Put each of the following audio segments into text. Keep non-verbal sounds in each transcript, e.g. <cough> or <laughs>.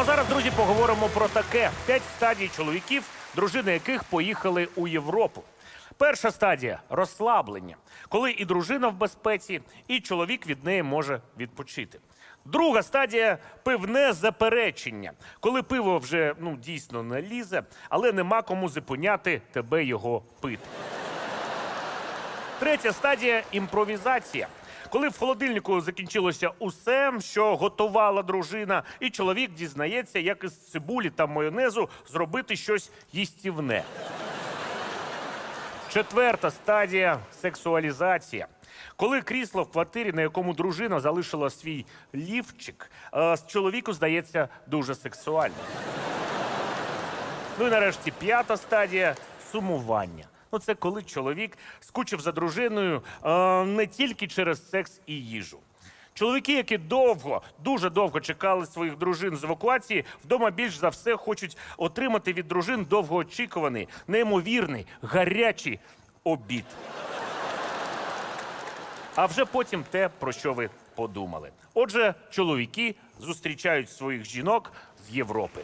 а зараз, друзі, поговоримо про таке: п'ять стадій чоловіків, дружини яких поїхали у Європу. Перша стадія розслаблення, коли і дружина в безпеці, і чоловік від неї може відпочити. Друга стадія пивне заперечення, коли пиво вже ну дійсно не лізе, але нема кому зупиняти тебе його пити. Третя стадія імпровізація. Коли в холодильнику закінчилося усе, що готувала дружина, і чоловік дізнається, як із цибулі та майонезу зробити щось їстівне. Четверта стадія сексуалізація. Коли крісло в квартирі, на якому дружина залишила свій лівчик, е, з чоловіку здається дуже сексуальним. Ну і нарешті п'ята стадія сумування. Ну, це коли чоловік скучив за дружиною е, не тільки через секс і їжу. Чоловіки, які довго, дуже довго чекали своїх дружин з евакуації, вдома більш за все хочуть отримати від дружин довгоочікуваний, неймовірний, гарячий обід. А вже потім те, про що ви подумали. Отже, чоловіки зустрічають своїх жінок з Європи.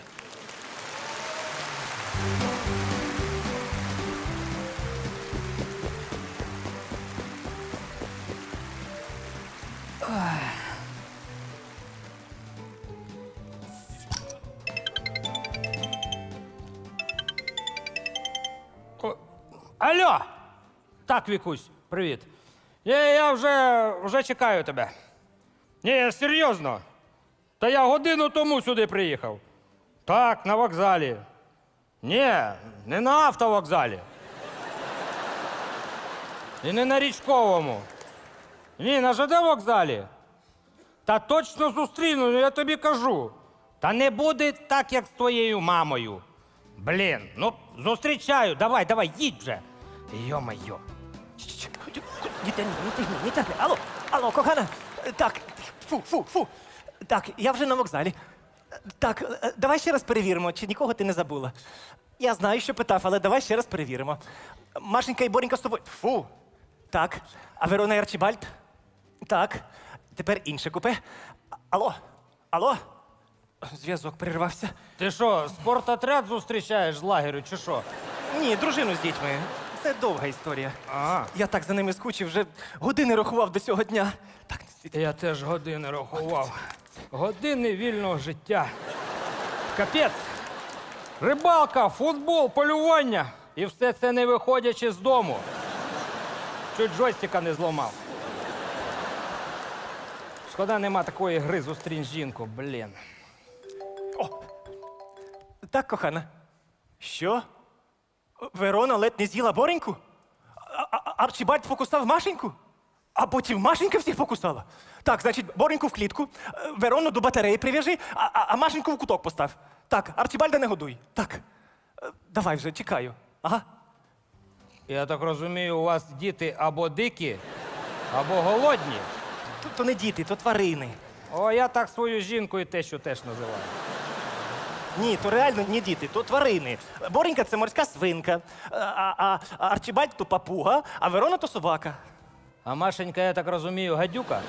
Так, Вікусь, привіт. Я, я вже, вже чекаю тебе. Ні, серйозно. Та я годину тому сюди приїхав. Так, на вокзалі. Ні, не на автовокзалі. І не на річковому. Ні, на ЖД вокзалі. Та точно зустріну, я тобі кажу. Та не буде так, як з твоєю мамою. Блін, ну зустрічаю, давай, давай, їдь вже. Йо-майо. Не тягни, не тягни. Алло, алло, кохана. Так, фу, фу, фу. Так, я вже на вокзалі. Так, е, давай ще раз перевіримо, чи нікого ти не забула. Я знаю, що питав, але давай ще раз перевіримо. Машенька і Боренька з тобою. Фу. Так. А Верона і Арчибальд? Так. Тепер інше купе. Алло, алло. Зв'язок перервався. Ти що, спортотряд зустрічаєш з лагерю, чи що? Ні, дружину з дітьми. Це довга історія. Ага. Я так за ними скучив, вже години рахував до цього дня. Так, не. Я теж години рахував. Години вільного життя. Капець. Рибалка, футбол, полювання. І все це не виходячи з дому. Чуть джойстика не зламав. Шкода, нема такої гри зустрінь жінку, блін. Так, кохана. Що? Верона ледь не з'їла Бореньку? А- а- Арчибальд покусав Машеньку? А потім Машенька всіх покусала? Так, значить, Бореньку в клітку, е, Верону до батареї прив'яжи, а, а, а Машеньку в куток постав. Так, Арчибальда не годуй. Так. Е, Давай вже, чекаю. Ага. Я так розумію, у вас діти або дикі, або голодні. То, то не діти, то тварини. О, я так свою жінку і тещу теж називаю. Ні, то реально не діти, то тварини. Боренька це морська свинка, а, а, а Арчибальд то папуга, а Верона то собака. А Машенька, я так розумію, гадюка.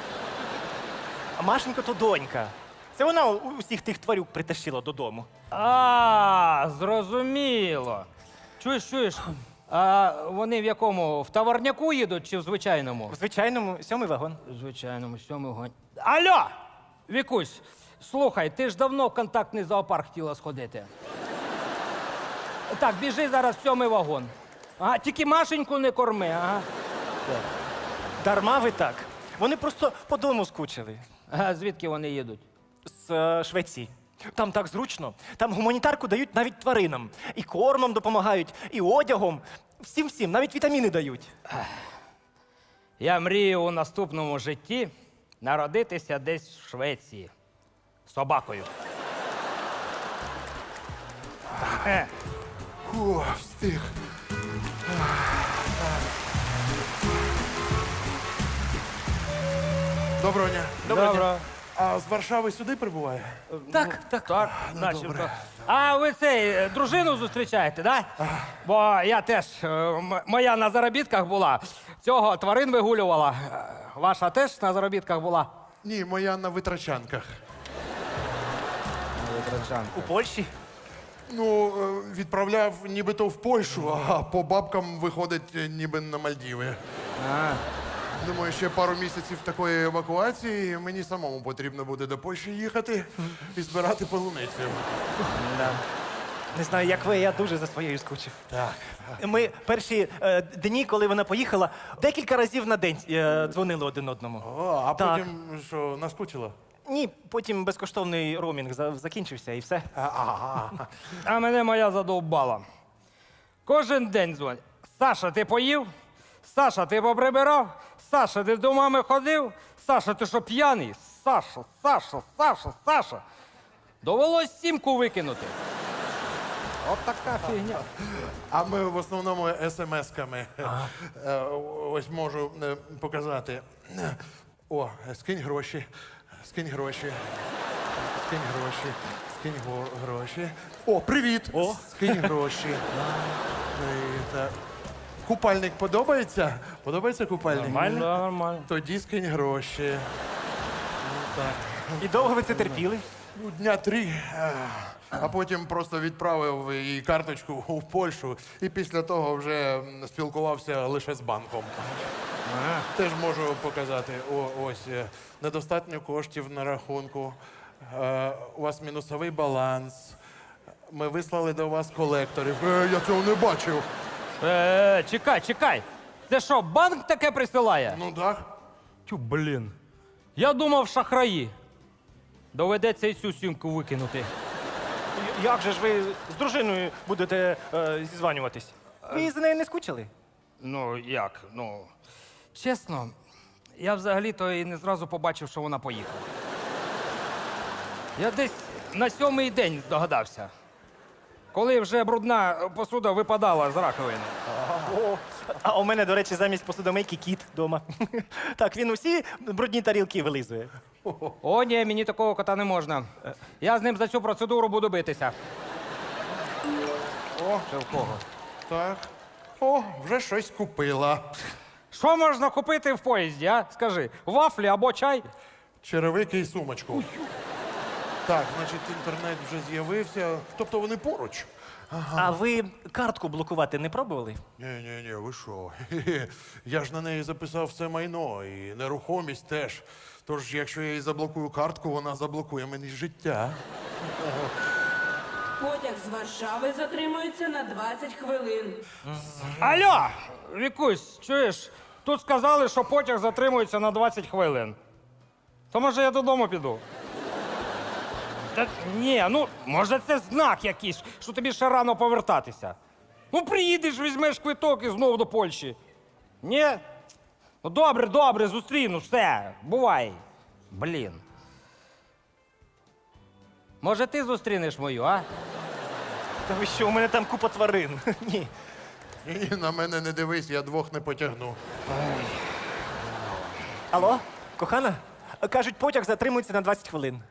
А Машенька то донька. Це вона у- усіх тих тварюк притащила додому. А, зрозуміло. Чуєш, чуєш? А вони в якому? В товарняку їдуть чи в звичайному? В звичайному сьомий вагон. В звичайному, сьомий гонь. Алло! Вікусь, слухай, ти ж давно в контактний зоопарк хотіла сходити. Так, біжи зараз в сьомий вагон. Ага, тільки Машеньку не корми, ага. Дарма ви так. Вони просто по дому скучили Ага, звідки вони їдуть? з е, Швеції. Там так зручно. Там гуманітарку дають навіть тваринам. І кормом допомагають, і одягом. Всім всім, навіть вітаміни дають. Я мрію у наступному житті народитися десь в Швеції. Собакою. Е, О, встиг. Доброго дня. Добре. А з Варшави сюди прибуває? Так, так. Так, начебто. А ви цей е, дружину зустрічаєте, так? Да? Бо я теж, е, м- моя на заробітках була. Цього тварин вигулювала. Е, Ваша теж на заробітках була. Ні, моя на витрачанках. У Польщі. Ну, е, відправляв нібито в Польщу, а по бабкам виходить е, ніби на Мальдіви. А, Думаю, ще пару місяців такої евакуації і мені самому потрібно буде до Польщі їхати і збирати полуницю. Да. Не знаю, як ви, я дуже за своєю скучив. Так. Ми перші е, дні, коли вона поїхала, декілька разів на день е, дзвонили один одному. О, а Так. потім що, наскучило? Ні, потім безкоштовний роумінг за- закінчився і все. а мене моя задовбала. Кожен день дзвонить. Саша, ти поїв? Саша, ти поприбирав? Саша, ти до мами ходив? Саша, ти що п'яний? Саша, Саша, Саша, Саша. Довелось сімку викинути. От така фігня. А ми в основному смс-ками. Е, Ось можу е, показати. О, скинь гроші, скинь гроші, скинь гроші, скинь го- гроші. О, привіт! О. Скинь гроші. Привіт. Купальник подобається? Подобається купальник? Нормально? Да, нормально. Тоді скинь гроші. Ну, так. І довго ви це терпіли? Ну, дня три. Е, А потім просто відправив їй карточку у Польщу і після того вже м, спілкувався лише з банком. Теж можу показати. О, ось е, недостатньо коштів на рахунку. Е, У вас мінусовий баланс. Ми вислали до вас колекторів. Е, я цього не бачив. Е, чекай, чекай. Це що, банк таке присилає? Ну так. Тю, блін. Я думав, шахраї. Доведеться і цю сімку викинути. Як же ж ви з дружиною будете е, зізванюватись? Ви за нею не скучили? Ну, як? Ну. Чесно, я взагалі-то і не зразу побачив, що вона поїхала. Я десь на сьомий день здогадався. Коли вже брудна посуда випадала з раковини. О, а у мене, до речі, замість посудомийки кіт вдома. Так, він усі брудні тарілки вилизує. О, ні, мені такого кота не можна. Я з ним за цю процедуру буду битися. О, Це в кого? так. О, вже щось купила. Що можна купити в поїзді, а? Скажи, вафлі або чай? Черевики і сумочку. Так, значить, інтернет вже з'явився. Тобто вони поруч. А ви картку блокувати не пробували? Ні, ні, ні, ви що? Хе-хе. <laughs> Я ж на неї записав все майно і нерухомість теж. Тож, якщо я їй заблокую картку, вона заблокує мені життя. Потяг з Варшави затримується на 20 хвилин. Алло! Вікусь, чуєш? Тут сказали, що потяг затримується на 20 хвилин. То може я додому піду? Та ні, ну може це знак якийсь, що тобі ще рано повертатися. Ну, приїдеш, візьмеш квиток і знову до Польщі. Ні? Ну добре, добре, зустріну, все, бувай. Блін. Може, ти зустрінеш мою, а? Та ви що, у мене там купа тварин. <laughs> Ні. І на мене не дивись, я двох не потягну. Алло, кохана? Кажуть, потяг затримується на 20 хвилин.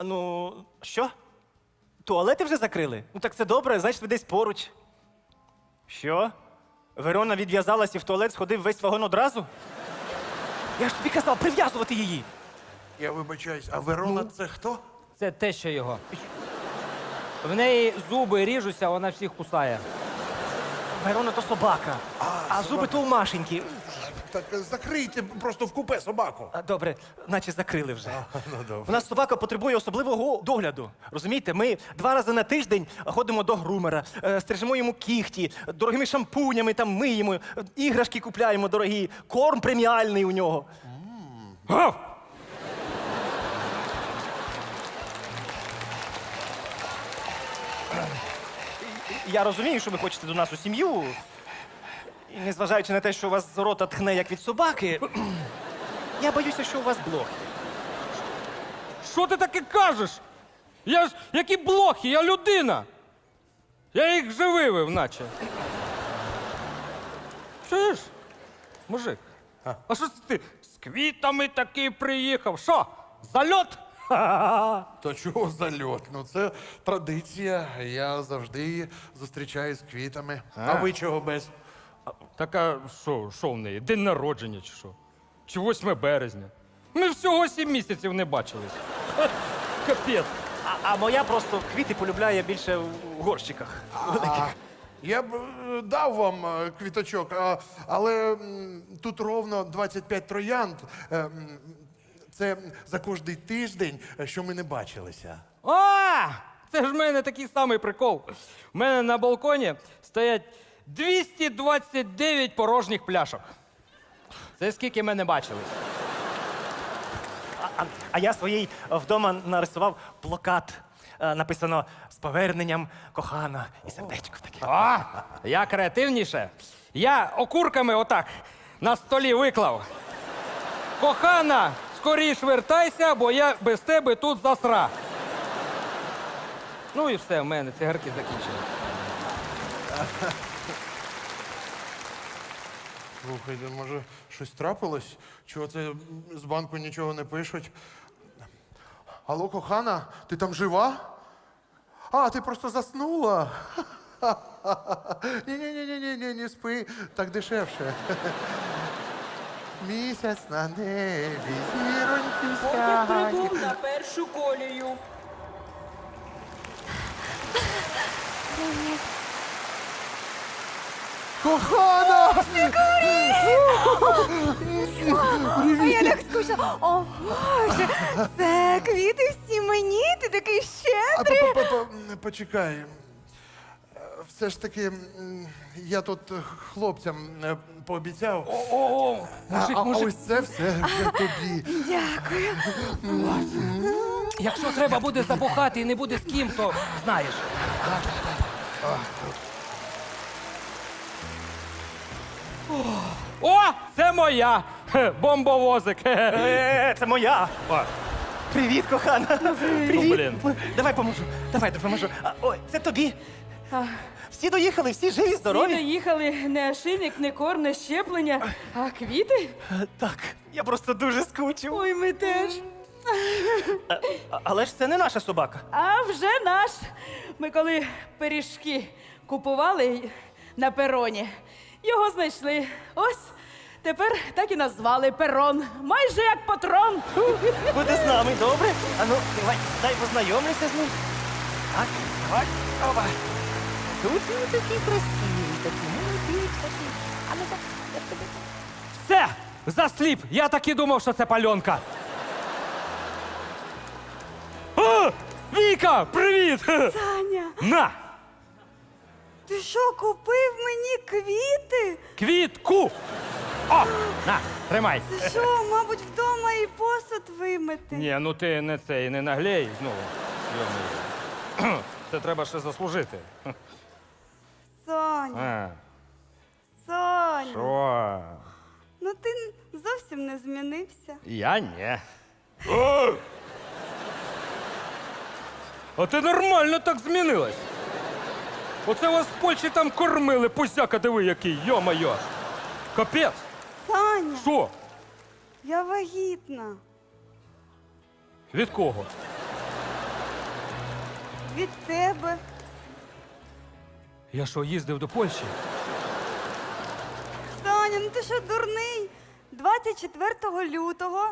Ну, що? Туалети вже закрили? Ну так це добре, значить ви десь поруч. Що? Верона відв'язалась і в туалет сходив весь вагон одразу? Я ж тобі казав прив'язувати її. Я вибачаюсь, а Верона Ну? це хто? Це те, що його. В неї зуби ріжуться, вона всіх кусає. Верона то собака, а, зуби то у Машеньки. Так закрийте просто в купе собаку. А, Добре, наче закрили вже. Ну, добре. У нас собака потребує особливого догляду. Розумієте, ми два рази на тиждень ходимо до грумера, е, стрижемо йому кіхті, дорогими шампунями там миємо, е, іграшки купляємо дорогі, корм преміальний у нього. Гав! Я розумію, що ви хочете до нас у сім'ю. І незважаючи на те, що у вас з рота тхне, як від собаки, <clears throat> я боюся, що у вас блох. Що ти таке кажеш? Я ж які блохи, я людина. Я їх вже вивив, наче. Чуєш? Мужик, а що це ти з квітами такий приїхав? Що? Зальот? То чого зальот? Ну це традиція. Я завжди зустрічаюсь з квітами. А, ви чого без? Так а що, що в неї? День народження чи що? Чи 8 березня? Ми всього сім місяців не бачились. <laughs> Капець. А, а моя просто квіти полюбляє більше в горщиках. А, я б е, дав вам е, квіточок, а, але м, тут ровно 25 троянд. Е, м, Це за кожний тиждень, е, що ми не бачилися. О! Це ж в мене такий самий прикол. У мене на балконі стоять 229 порожніх пляшок. Це скільки ми не бачились. А, а, а я своїй вдома нарисував плакат. Е, Написано з поверненням кохана і сердечко таке. О, я креативніше. Я окурками отак на столі виклав. Кохана, скоріш вертайся, бо я без тебе тут засра. Ну і все, в мене цигарки закінчились. Слухайте, може, щось трапилось? Чого це з банку нічого не пишуть? Алло, кохана, ти там жива? А, ти просто заснула. <laughs> Ні-ні-ні, ні, не спи, так дешевше. Місяць на небі, зіроньки сяють. прибув на першу колію. Кохана! Ой, я так скучила. О, Боже, це квіти всі мені, ти такий А, щедрий. по- по- по- Почекай. Все ж таки, м, я тут хлопцям е, пообіцяв. О, А, мужик, а мужик, ось це все вже тобі. Дякую. якщо треба буде забухати і не буде з ким, то знаєш. О, це моя Хе, бомбовозик. Е, Це моя. О, Привіт, кохана. Ну, Привіт. блін. Давай поможу. Давай допоможу. А, Ой, це тобі. Всі доїхали, всі живі, Всі здорові. доїхали не ошийник, не кор, не щеплення, а квіти. Так, я просто дуже скучив. Ой, ми теж. А- Але ж це не наша собака. А вже наш. Ми коли пиріжки купували на пероні, його знайшли. Ось тепер так і назвали перон. Майже як патрон. Буде з нами, добре? А ну, давай, дай познайомлюся з ним. Так, давай. Опа. Тут він такий красивий, такий молодий, такий. А ну так, як тобі? Все, засліп. Я так і думав, що це пальонка. О, Віка, привіт! Хе. Таня, На, ти що, купив мені квіти? квітку. О, на, тримай. Ти що, мабуть, вдома і посуд вимити? Ні, ну ти не цей, не наглей. Ну, йому. Це треба ще заслужити. Соня, А, Соня, що? ну ти зовсім не змінився. Я ні. А ти нормально так змінилась. Оце вас в Польщі там кормили, пусяка диви який, йо-моє. Капець. Таня, Що? я вагітна. Від кого? Від тебе. Я що, їздив до Польщі? Таня, ну ти що дурний? 24 лютого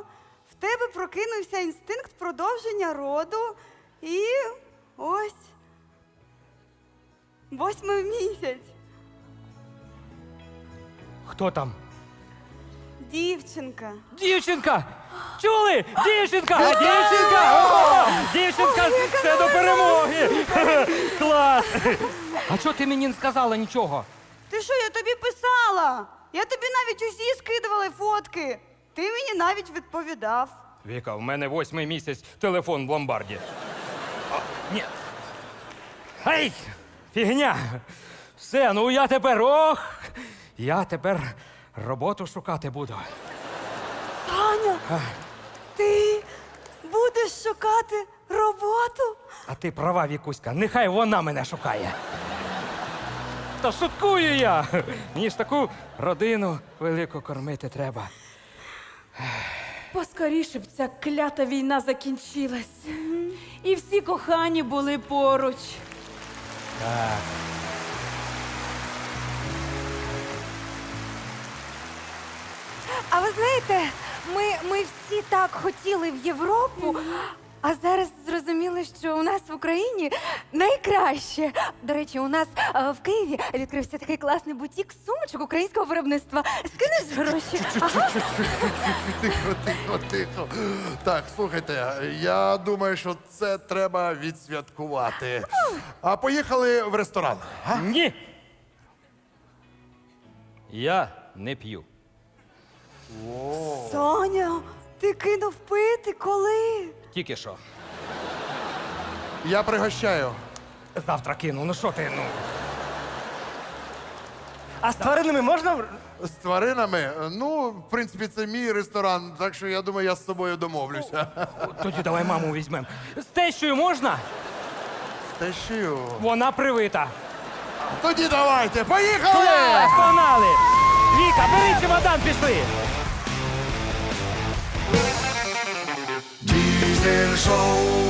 в тебе прокинувся інстинкт продовження роду і ось восьмий місяць. Хто там? Дівчинка. Дівчинка! Чули? Дівчинка! Дівчинка! О! Дівчинка! Це до перемоги! <laughs> Клас! А чого ти мені не сказала нічого? Ти що, я тобі писала? Я тобі навіть усі скидували фотки. Ти мені навіть відповідав. Віка, в мене восьмий місяць телефон в ломбарді. А, ні. Ай! Фігня! Все, ну я тепер ох! Я тепер роботу шукати буду. Таня, ти будеш шукати роботу? А ти права, Вікуська, нехай вона мене шукає. Та шуткую я. Мені ж таку родину велику кормити треба. Поскоріше б ця клята війна закінчилась. І всі кохані були поруч. А ви знаєте, ми, ми всі так хотіли в Європу, А зараз зрозуміли, що у нас в Україні найкраще. До речі, у нас е, в Києві відкрився такий класний бутік сумочок українського виробництва. Скинеш гроші? Ага. Тихо, тихо, тихо. Так, слухайте, я думаю, що це треба відсвяткувати. А поїхали в ресторан. Ні. Я не п'ю. Соня, ти кинув пити коли? Тільки що. Я пригощаю. Завтра кину. Ну що ти, ну? А з тваринами можна? З тваринами. Ну, в принципі, це мій ресторан, так що я думаю, я з собою домовлюся. Тоді давай маму візьмемо. З тещою можна? Та що? Вона привита. Тоді давайте, поїхали! Клас, погнали! Віка, бери чемодан, пішли! 牵手。